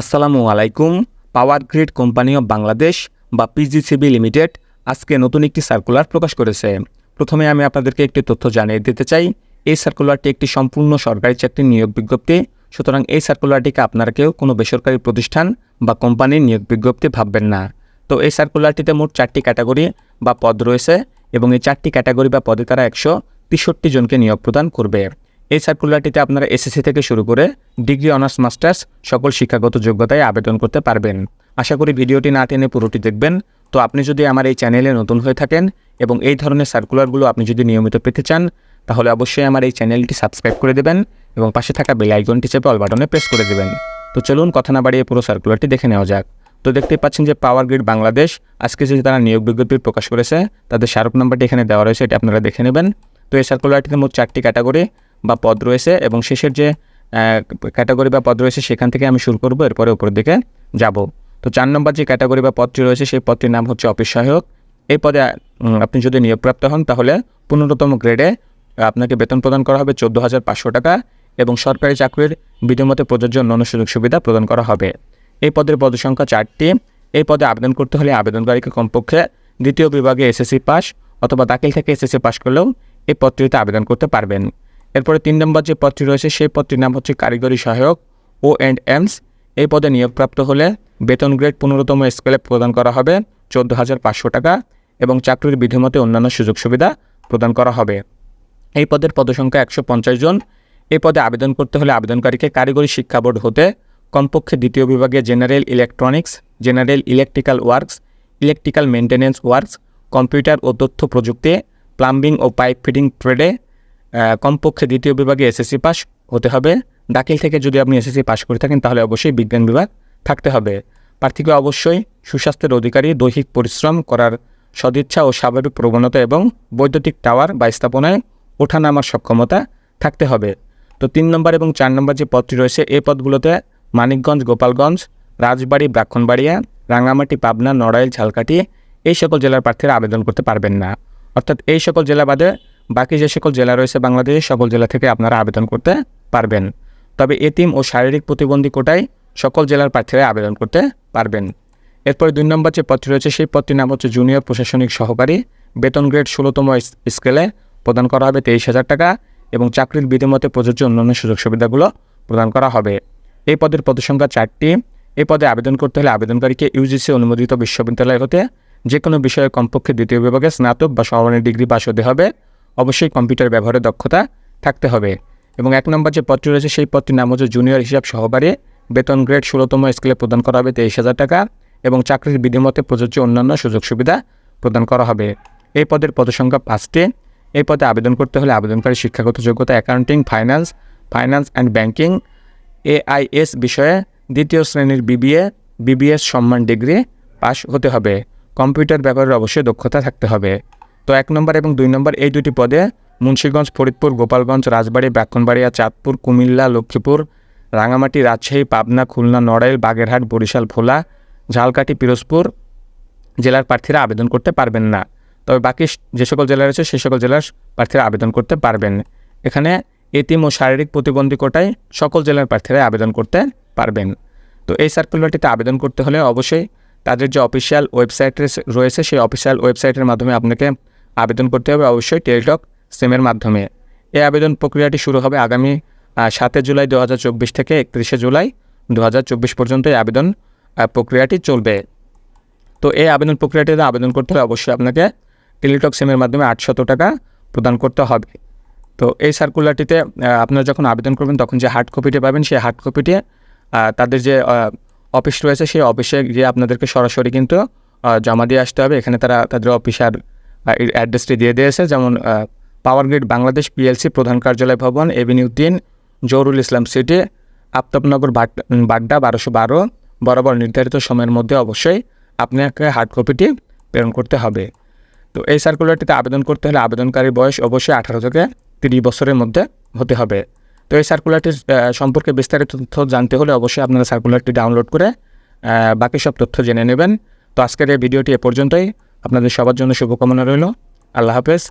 আসসালামু আলাইকুম, power grid company of Bangladesh বা পিজিসিবি লিমিটেড আজকে নতুন একটি সার্কুলার প্রকাশ করেছে। প্রথমে আমি আপনাদেরকে একটি তথ্য জানিয়ে দিতে চাই। এই সার্কুলারটি একটি সম্পূর্ণ সরকারি চাকরির নিয়োগ বিজ্ঞপ্তি। সুতরাং এই সার্কুলারটিকে আপনারা কেউ কোনো বেসরকারি প্রতিষ্ঠান বা কোম্পানির নিয়োগ বিজ্ঞপ্তি ভাববেন না। তো এই সার্কুলারটিতে মোট চারটি ক্যাটাগরি বা পদ রয়েছে এবং এই চারটি ক্যাটাগরি বা পদে তারা একশো তেষট্টি জনকে নিয়োগ প্রদান করবে। এই সার্কুলারটিতে আপনারা এসএসসি থেকে শুরু করে ডিগ্রি, অনার্স, মাস্টার্স সকল শিক্ষাগত যোগ্যতায় আবেদন করতে পারবেন। আশা করি ভিডিওটি না টেনে পুরোটি দেখবেন। তো আপনি যদি আমার এই চ্যানেলে নতুন হয়ে থাকেন এবং এই ধরনের সার্কুলারগুলো আপনি যদি নিয়মিত পেতে চান, তাহলে অবশ্যই আমার এই চ্যানেলটি সাবস্ক্রাইব করে দেবেন এবং পাশে থাকা বেল আইকনটি চেপে অল বাটনে প্রেস করে দেবেন। তো চলুন কথা না বাড়িয়ে পুরো সার্কুলারটি দেখে নেওয়া যাক। তো দেখতেই পাচ্ছেন যে পাওয়ার গ্রিড বাংলাদেশ আজকে যে তারা নিয়োগ বিজ্ঞপ্তি প্রকাশ করেছে, তাদের স্মারক নাম্বারটি এখানে দেওয়া রয়েছে, এটা আপনারা দেখে নেবেন। তো এই সার্কুলারটিতে মোট চারটি ক্যাটাগরি বা পদ রয়েছে এবং শেষের যে ক্যাটাগরি বা পদ রয়েছে সেখান থেকে আমি শুরু করব, এরপরে উপরের দিকে যাব। তো চার নম্বর যে ক্যাটাগরি বা পদটি রয়েছে সেই পদটির নাম হচ্ছে অফিস সহায়ক। এই পদে আপনি যদি নিয়োগপ্রাপ্ত হন তাহলে পনেরোতম গ্রেডে আপনাকে বেতন প্রদান করা হবে চোদ্দ হাজার পাঁচশো টাকা এবং সরকারি চাকরির বিধিমতে প্রযোজ্য অন্যান্য সুযোগ সুবিধা প্রদান করা হবে। এই পদের পদসংখ্যা চারটি। এই পদে আবেদন করতে হলে আবেদনকারীকে কমপক্ষে দ্বিতীয় বিভাগে এসএসসি পাস অথবা দাখিল থেকে এসএসসি পাস করলেও এই পদটিতে আবেদন করতে পারবেন। এরপরে তিন নম্বর যে পদটি রয়েছে, সেই পদটির নাম হচ্ছে কারিগরি সহায়ক ও অ্যান্ড এমস। এই পদে নিয়োগপ্রাপ্ত হলে বেতন গ্রেড পনেরোতম স্কেলে প্রদান করা হবে চোদ্দ হাজার পাঁচশো টাকা এবং চাকরির বিধিমতে অন্যান্য সুযোগ সুবিধা প্রদান করা হবে। এই পদের পদসংখ্যা একশো পঞ্চাশ জন। এই পদে আবেদন করতে হলে আবেদনকারীকে কারিগরি শিক্ষা বোর্ড হতে কমপক্ষে দ্বিতীয় বিভাগে general electronics, general electrical works, electrical maintenance works, computer ও তথ্য প্রযুক্তি, প্লাম্বিং ও পাইপ ফিটিং ট্রেডে কমপক্ষে দ্বিতীয় বিভাগে এসএসসি পাস হতে হবে। দাখিল থেকে যদি আপনি এসএসসি পাস করে থাকেন, তাহলে অবশ্যই বিজ্ঞান বিভাগ থাকতে হবে। প্রার্থীকে অবশ্যই সুস্বাস্থ্যের অধিকারী, দৈহিক পরিশ্রম করার সদিচ্ছা ও স্বাভাবিক প্রবণতা এবং বৈদ্যুতিক টাওয়ার বা স্থাপনায় ওঠানামার সক্ষমতা থাকতে হবে। তো তিন নম্বর এবং চার নম্বর যে পদটি রয়েছে এই পদগুলোতে মানিকগঞ্জ, গোপালগঞ্জ, রাজবাড়ি ব্রাক্ষণবাড়িয়া রাঙামাটি পাবনা, নড়াইল, ঝালকাঠি এই সকল জেলার প্রার্থীরা আবেদন করতে পারবেন না। অর্থাৎ এই সকল জেলা বাদে বাকি যে সকল জেলা রয়েছে বাংলাদেশের সকল জেলা থেকে আপনারা আবেদন করতে পারবেন। তবে এতিম ও শারীরিক প্রতিবন্ধী কোটায় সকল জেলার প্রার্থীরা আবেদন করতে পারবেন। এরপরে দুই নম্বর যে পদটি রয়েছে, সেই পদটির নাম হচ্ছে জুনিয়র প্রশাসনিক সহকারী। বেতন গ্রেড ষোলোতম স্কেলে প্রদান করা হবে তেইশ হাজার টাকা এবং চাকরির বিধিমতে প্রযোজ্য অন্যান্য সুযোগ সুবিধাগুলো প্রদান করা হবে। এই পদের পদসংখ্যা চারটি। এই পদে আবেদন করতে হলে আবেদনকারীকে ইউজিসি অনুমোদিত বিশ্ববিদ্যালয় হতে যে কোনো বিষয়ে কমপক্ষে দ্বিতীয় বিভাগে স্নাতক বা সমানের ডিগ্রি পাস হতে হবে। অবশ্যই কম্পিউটার ব্যবহারের দক্ষতা থাকতে হবে। এবং এক নম্বর যে পদটি রয়েছে, সেই পদটির নাম হচ্ছে জুনিয়র হিসাব সহকারী। বেতন গ্রেড ষোলোতম স্কেলে প্রদান করা হবে তেইশ হাজার টাকা এবং চাকরির বিধিমতে প্রযোজ্য অন্যান্য সুযোগ সুবিধা প্রদান করা হবে। এই পদের পদসংখ্যা পাঁচটি। এই পদে আবেদন করতে হলে আবেদনকারী শিক্ষাগত যোগ্যতা accounting finance finance and banking AIS বিষয়ে দ্বিতীয় শ্রেণির বিবিএ বিবিএস সম্মান ডিগ্রি পাস হতে হবে। কম্পিউটার ব্যবহারের অবশ্যই দক্ষতা থাকতে হবে। তো এক নম্বর এবং দুই নম্বর এই দুটি পদে মুন্সীগঞ্জ, ফরিদপুর, গোপালগঞ্জ, রাজবাড়ী ব্রাহ্মণবাড়িয়া চাঁদপুর, কুমিল্লা, লক্ষ্মীপুর, রাঙামাটি, রাজশাহী, পাবনা, খুলনা, নড়াইল, বাগেরহাট, বরিশাল, ভোলা, ঝালকাঠি, পিরোজপুর জেলার প্রার্থীরা আবেদন করতে পারবেন না। তবে বাকি যে সকল জেলা রয়েছে সেই সকল জেলার প্রার্থীরা আবেদন করতে পারবেন। এখানে এতিম ও শারীরিক প্রতিবন্ধী কোটায় সকল জেলার প্রার্থীরা আবেদন করতে পারবেন। তো এই সার্কুলারটিতে আবেদন করতে হলে অবশ্যই তাদের যে অফিসিয়াল ওয়েবসাইট রয়েছে, সেই অফিসিয়াল ওয়েবসাইটের মাধ্যমে আপনাকে আবেদন করতে হবে অবশ্যই টেলিটক সিমের মাধ্যমে। এই আবেদন প্রক্রিয়াটি শুরু হবে আগামী সাতই জুলাই দু হাজার চব্বিশ থেকে একত্রিশে জুলাই দু হাজার চব্বিশ পর্যন্ত এই আবেদন প্রক্রিয়াটি চলবে। তো এই আবেদন প্রক্রিয়াটিতে আবেদন করতে হলে অবশ্যই আপনাকে টেলিটক সিমের মাধ্যমে আটশত টাকা প্রদান করতে হবে। তো এই সার্কুলারটিতে আপনারা যখন আবেদন করবেন, তখন যে হার্ড কপিটি পাবেন, সেই হার্ড কপিটি তাদের যে অফিস রয়েছে, সেই অফিসে গিয়ে আপনাদেরকে সরাসরি কিন্তু জমা দিয়ে আসতে হবে। এখানে তারা তাদের অফিসার অ্যাড্রেসটি দিয়ে দিয়েছে, যেমন পাওয়ার গ্রিড বাংলাদেশ পিএলসি প্রধান কার্যালয় ভবন, এভিনিউ তিন, জহুরুল ইসলাম সিটি, আফতাবনগর বাড- বাড্ডা বারোশো বারো, বরাবর নির্ধারিত সময়ের মধ্যে অবশ্যই আপনাকে হার্ড কপিটি প্রেরণ করতে হবে। তো এই সার্কুলারটিতে আবেদন করতে হলে আবেদনকারীর বয়স অবশ্যই আঠারো থেকে তিরিশ বছরের মধ্যে হতে হবে। তো এই সার্কুলারটির সম্পর্কে বিস্তারিত তথ্য জানতে হলে অবশ্যই আপনারা সার্কুলারটি ডাউনলোড করে বাকি সব তথ্য জেনে নেবেন। তো আজকের এই ভিডিওটি এ পর্যন্তই। আপনাদের সবার জন্য শুভকামনা রইল। আল্লাহ হাফেজ।